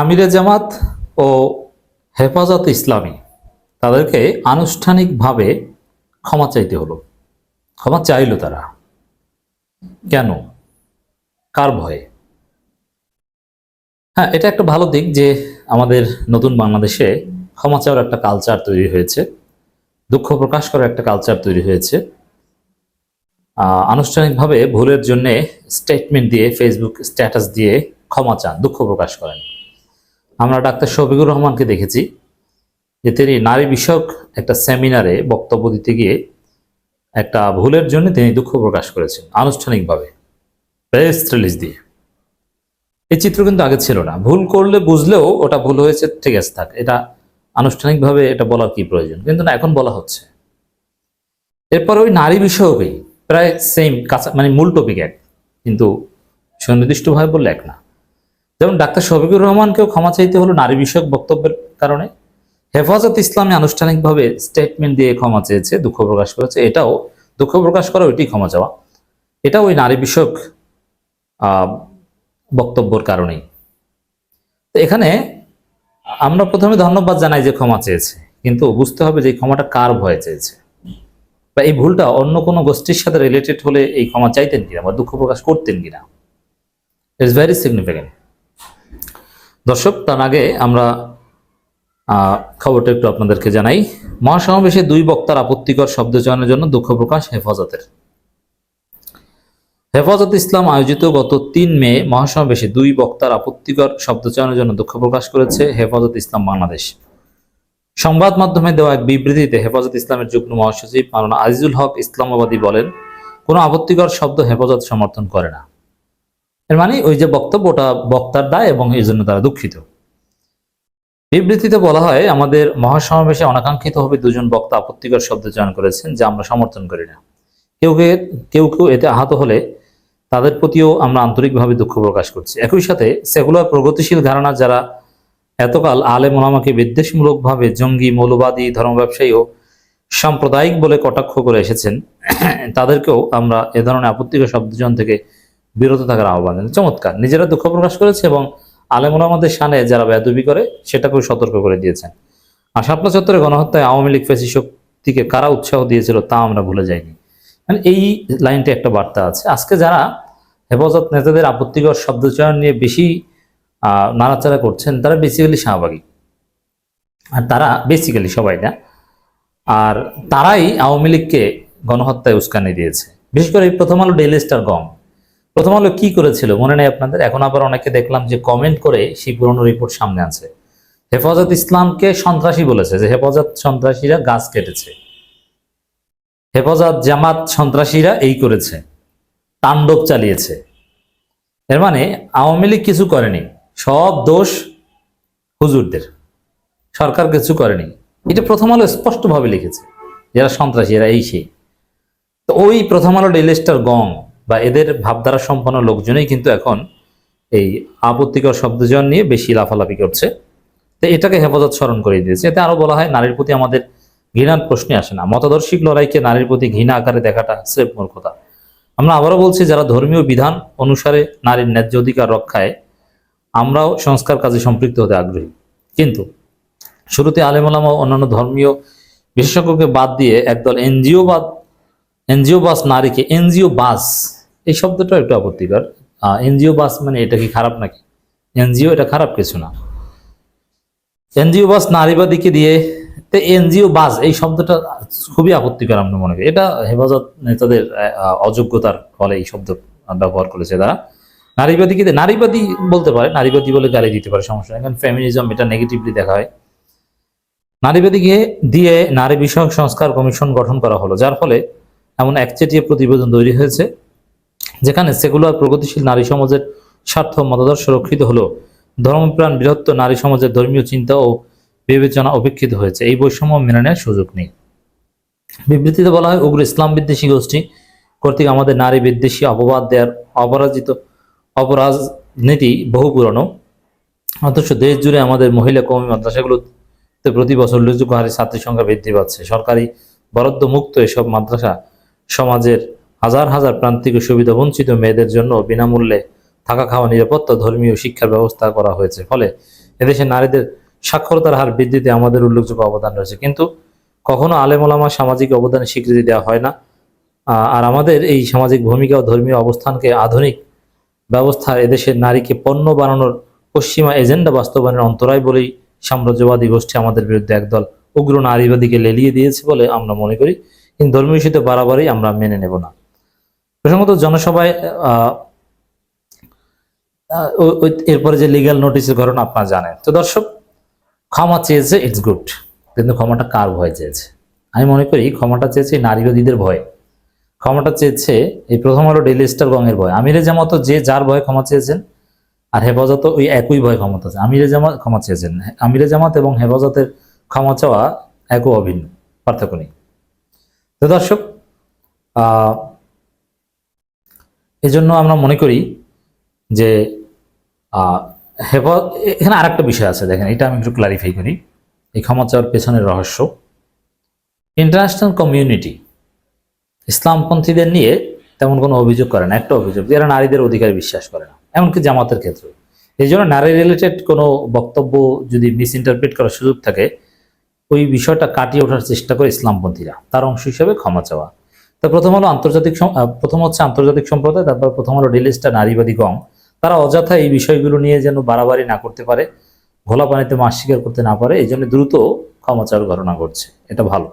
আমিরে জামাত ও হেফাজত ইসলামী, তাদেরকে আনুষ্ঠানিকভাবে ক্ষমা চাইতে হলো। ক্ষমা চাইলো তারা। কেন? কার ভয়ে? হ্যাঁ এটা একটা ভালো দিক যে আমাদের নতুন বাংলাদেশে ক্ষমা চাওয়ার একটা কালচার তৈরি হয়েছে, দুঃখ প্রকাশ করার একটা কালচার তৈরি হয়েছে। আনুষ্ঠানিকভাবে ভুলের জন্য স্টেটমেন্ট দিয়ে ফেসবুক স্ট্যাটাস দিয়ে ক্ষমা চান, দুঃখ প্রকাশ করেন। আমরা ডাক্তার শফিকুর রহমানকে দেখেছি, যে তিনি নারী বিষয়ক একটা সেমিনারে বক্তব্য দিতে গিয়ে একটা ভুলের জন্য তিনি দুঃখ প্রকাশ করেছেন, আনুষ্ঠানিকভাবে, প্রেস রিলিজ দিয়ে। এই চিত্র কিন্তু আগে ছিল না। ভুল করলে বুঝলেও ওটা ভুল হয়েছে, ঠিক আছে, থাক, এটা আনুষ্ঠানিকভাবে এটা বলার কি প্রয়োজন? কিন্তু না, এখন বলা হচ্ছে। এরপর ওই নারী বিষয়কই প্রায় সেম কাছা মানে মূল টপিক এক, কিন্তু সুনির্দিষ্টভাবে বললে এক না। যেমন ডাক্তার শফিকুর রহমানকেও ক্ষমা চাইতে হলো নারী বিষয়ক বক্তব্যের কারণে। হেফাজত ইসলামী আনুষ্ঠানিকভাবে স্টেটমেন্ট দিয়ে ক্ষমা চেয়েছে, দুঃখ প্রকাশ করেছে। এটাও, দুঃখ প্রকাশ করা ওইটি ক্ষমা চাওয়া। এটা ওই নারী বিষয়ক বক্তব্যর কারণেই। তো এখানে আমরা প্রথমে ধন্যবাদ জানাই যে ক্ষমা চেয়েছে, কিন্তু বুঝতে হবে যে ক্ষমাটা কার ভয়ে চেয়েছে। বা এই ভুলটা অন্য কোনো গোষ্ঠীর সাথে রিলেটেড হলে এই ক্ষমা চাইতেন কিনা বা দুঃখ প্রকাশ করতেন কিনা। ইটস ভেরি সিগনিফিকেন্ট দর্শক, তার আগে আমরা খবরটা একটু আপনাদেরকে জানাই। মহাসমাবেশে দুই বক্তার আপত্তিকর শব্দ চয়নের জন্য দুঃখ প্রকাশ হেফাজতের। হেফাজত ইসলাম আয়োজিত গত তিন মে মহাসমাবেশে দুই বক্তার আপত্তিকর শব্দ চয়নের জন্য দুঃখ প্রকাশ করেছে হেফাজত ইসলাম বাংলাদেশ। সংবাদ মাধ্যমে দেওয়া এক বিবৃতিতে হেফাজত ইসলামের যুগ্ম মহাসচিব মাওলানা আজিজুল হক ইসলামাবাদী বলেন, কোনো আপত্তিকর শব্দ হেফাজত সমর্থন করে না। এর মানে ওই যে বক্তব্য ওটা বক্তার দায় এবং এই জন্য তারা দুঃখিত। বিবৃতিতে বলা হয়, আমাদের মহাসমাবেশে অনাকাঙ্ক্ষিতভাবে দুজন বক্তা আপত্তিকর শব্দ চয়ন করেছেন যা আমরা সমর্থন করি না। কেউ কেউ কেউ এতে আহত হলে তাদের প্রতিও আমরা আন্তরিকভাবে দুঃখ প্রকাশ করছি। একই সাথে সেকুলার প্রগতিশীল ধারণা যারা এতকাল আলে মোলামাকে বিদ্বেষমূলকভাবে জঙ্গি, মৌলবাদী ধর্ম ব্যবসায়ী ও সাম্প্রদায়িক বলে কটাক্ষ করে এসেছেন, তাদেরকেও আমরা এ ধরনের আপত্তিকর শব্দজন থেকে বিরত থাকার আহ্বান জানাই। চমৎকার। নিজেরা দুঃখ প্রকাশ করেছে এবং আলেমুলামাদের সানে যারা বেদবি করে, সেটাকেও সতর্ক করে দিয়েছেন। আর শাপলা চত্বরে গণহত্যায় আওয়ামী লীগ ফেসি শক্তিকে কারা উৎসাহ দিয়েছিল তা আমরা ভুলে যাইনি। মানে এই লাইনটা একটা বার্তা আছে। আজকে যারা হেফাজত নেতাদের আপত্তিকর শব্দচয়ন নিয়ে বেশি নাড়াচাড়া করছেন, তারা বেসিক্যালি শাহবাগী। আর তারা বেসিক্যালি সবাই না। আর তারাই আওয়ামী লীগকে গণহত্যায় উস্কানি দিয়েছে। বিশেষ করে এই প্রথম আলো ডেইলি স্টার গম। প্রথম আলো কি করেছিল? মনে নেই আপনাদের। এখন আবার অনেকে দেখলাম যে কমেন্ট করে সেই পুরনো রিপোর্ট সামনে আছে হেফাজত ইসলামকে সন্ত্রাসী বলেছে যে হেফাজত সন্ত্রাসীরা গাছ কেটেছে। হেফাজত জামাত সন্ত্রাসীরা এই করেছে। তাণ্ডব চালিয়েছে। এর মানে আওয়ামী লীগ কিছু করেনি। সব দোষ হুজুরদের। সরকার কিছু করেনি। এটা প্রথম আলো স্পষ্টভাবে লিখেছে। যারা সন্ত্রাসী, এরা এই সেই। তো ওই প্রথম আলো ডেইলি স্টার গং। বা এদের ভাবধারা সম্পন্ন লোকজনই কিন্তু এখন এই আপত্তিকর শব্দজন নিয়ে বেশি লাফালাফি করছে। তো এটাকে হেফাজত স্মরণ করে দিয়েছে। এতে আরও বলা হয়, নারীর প্রতি আমাদের ঘৃণার প্রশ্নে আসে না। মতাদর্শিক লড়াইকে নারীর প্রতি ঘৃণা আকারে দেখাটা স্রেফ মূর্খতা আমরা আবারও বলছি, যারা ধর্মীয় বিধান অনুসারে নারীর ন্যায্য অধিকার রক্ষায়, আমরাও সংস্কার কাজে সম্পৃক্ত হতে আগ্রহী। কিন্তু শুরুতে আলেমলামা ও অন্যান্য ধর্মীয় বিশেষজ্ঞকে বাদ দিয়ে একদল এনজিও বাদ এনজিও বাস নারীকে এনজিও বাস এই শব্দটা একটু আপত্তিকর। এনজিও বাস মানে এটা কি খারাপ নাকি? এনজিও এটা খারাপ কিছু না। এনজিও বাস নারীবাদীকে দিয়ে, তো এনজিও বাস, এই শব্দটা খুবই আপত্তিকর আমরা মনে করি। এটা হেফাজত নেতাদের অযোগ্যতার ফলে এই শব্দ ব্যবহার করেছে তারা। নারীবাদীকে দিয়ে- নারীবাদী বলতে পারে, নারীবাদী বলে গালি দিতে পারে, সমস্যা কারণ ফেমিনিজম এটা নেগেটিভলি দেখা হয়। নারীবাদীকে দিয়ে নারী বিষয়ক সংস্কার কমিশন গঠন করা হলো, যার ফলে এমন একচেটিয়া প্রতিবেদন তৈরি হয়েছে। যেখানে সেকুলার প্রগতিশীল নারী সমাজের স্বার্থ মতাদর্শ রক্ষিত হলো। ধর্মপ্রাণ বৃহত্ত নারী সমাজের ধর্মীয় চিন্তা ও বিবেচনা উপেক্ষিত হয়েছে। এই বৈষম্য মেনে নেওয়ার সুযোগ নেই। বিবৃতিতে বলা হয়, উগ্র ইসলাম বিদ্বেষী গোষ্ঠী কর্তৃক আমাদের নারী বিদ্বেষী অপবাদ দেওয়ার অপরাজিত অপরাজনীতি বহু পুরনো। অথচ দেশ জুড়ে আমাদের মহিলা কর্মী মাদ্রাসাগুলোতে প্রতি বছর উল্লেখযোগ্য হারে ছাত্রী সংখ্যা বৃদ্ধি পাচ্ছে। সরকারি বরাদ্দ মুক্ত এসব মাদ্রাসা সমাজের হাজার হাজার প্রান্তিক সুবিধা বঞ্চিত মেয়েদের জন্য বিনামূল্যে থাকা খাওয়া নিরাপত্তা ধর্মীয় শিক্ষার ব্যবস্থা করা হয়েছে। ফলে এদেশে নারীদের সাক্ষরতার হার বৃদ্ধিতে আমাদের উল্লেখযোগ্য অবদান রয়েছে। কিন্তু কখনো আলেমোলামা সামাজিক অবদানের স্বীকৃতি দেওয়া হয় না। আর আমাদের এই সামাজিক ভূমিকা ও ধর্মীয় অবস্থানকে আধুনিক ব্যবস্থা এদেশের নারীকে পণ্য বানানোর পশ্চিমা এজেন্ডা বাস্তবায়নের অন্তরায় বলেই সাম্রাজ্যবাদী গোষ্ঠী আমাদের বিরুদ্ধে একদল উগ্র নারীবাদীকে লেলিয়ে দিয়েছে বলে আমরা মনে করি। কিন্তু ধর্মীয় বাড়াবাড়ি আমরা মেনে নেব না। প্রসঙ্গত জনসভায় এরপরে যে লিগ্যাল নোটিশের ঘটনা আপনারা জানেন। তো দর্শক, ক্ষমা চেয়েছে ইটস গুড কিন্তু ক্ষমাটা কার ভয় চেয়েছে? আমি মনে করি ক্ষমাটা চেয়েছে নারীবাদীদের ভয়। ক্ষমাটা চেয়েছে, এই প্রথম হলো ডেলি স্টার গঙের ভয়। আমিরে জামাত যে যার ভয়ে ক্ষমা চেয়েছেন, আর হেফাজত ওই একই ভয় ক্ষমা আছে। আমিরে জামাত ক্ষমা চেয়েছেন। আমিরে জামাত এবং হেফাজতের ক্ষমা চাওয়া একও অভিন্ন। পার্থক্য নেই। তো দর্শক এজন্য আমরা মনে করি যে আহ, হেফা এখানে আরেকটা বিষয় আছে দেখেন এটা আমি একটু ক্লারিফাই করি। এই ক্ষমা চাওয়ার পেছনের রহস্য। ইন্টারন্যাশনাল কমিউনিটি ইসলামপন্থীদের নিয়ে তেমন কোনো অভিযোগ করে না। একটা অভিযোগ যারা নারীদের অধিকারে বিশ্বাস করে না এমনকি জামাতের ক্ষেত্রে। এই জন্য নারী রিলেটেড কোনো বক্তব্য যদি মিস ইন্টারপ্রিট করার সুযোগ থাকে ওই বিষয়টা কাটিয়ে ওঠার চেষ্টা করে ইসলামপন্থীরা। তার অংশ হিসেবে ক্ষমা চাওয়া। তো প্রথম হলো আন্তর্জাতিক প্রথম হচ্ছে আন্তর্জাতিক সম্প্রদায়, তারপর প্রথম হলো রিলিজটা নারীবাদী গং তারা অযথা এই বিষয়গুলো নিয়ে যেন বাড়াবাড়ি না করতে পারে, ঘোলা পানিতে মাছ স্বীকার করতে না পারে, এই জন্য দ্রুত ক্ষমাচার গণনা করছে এটা ভালো।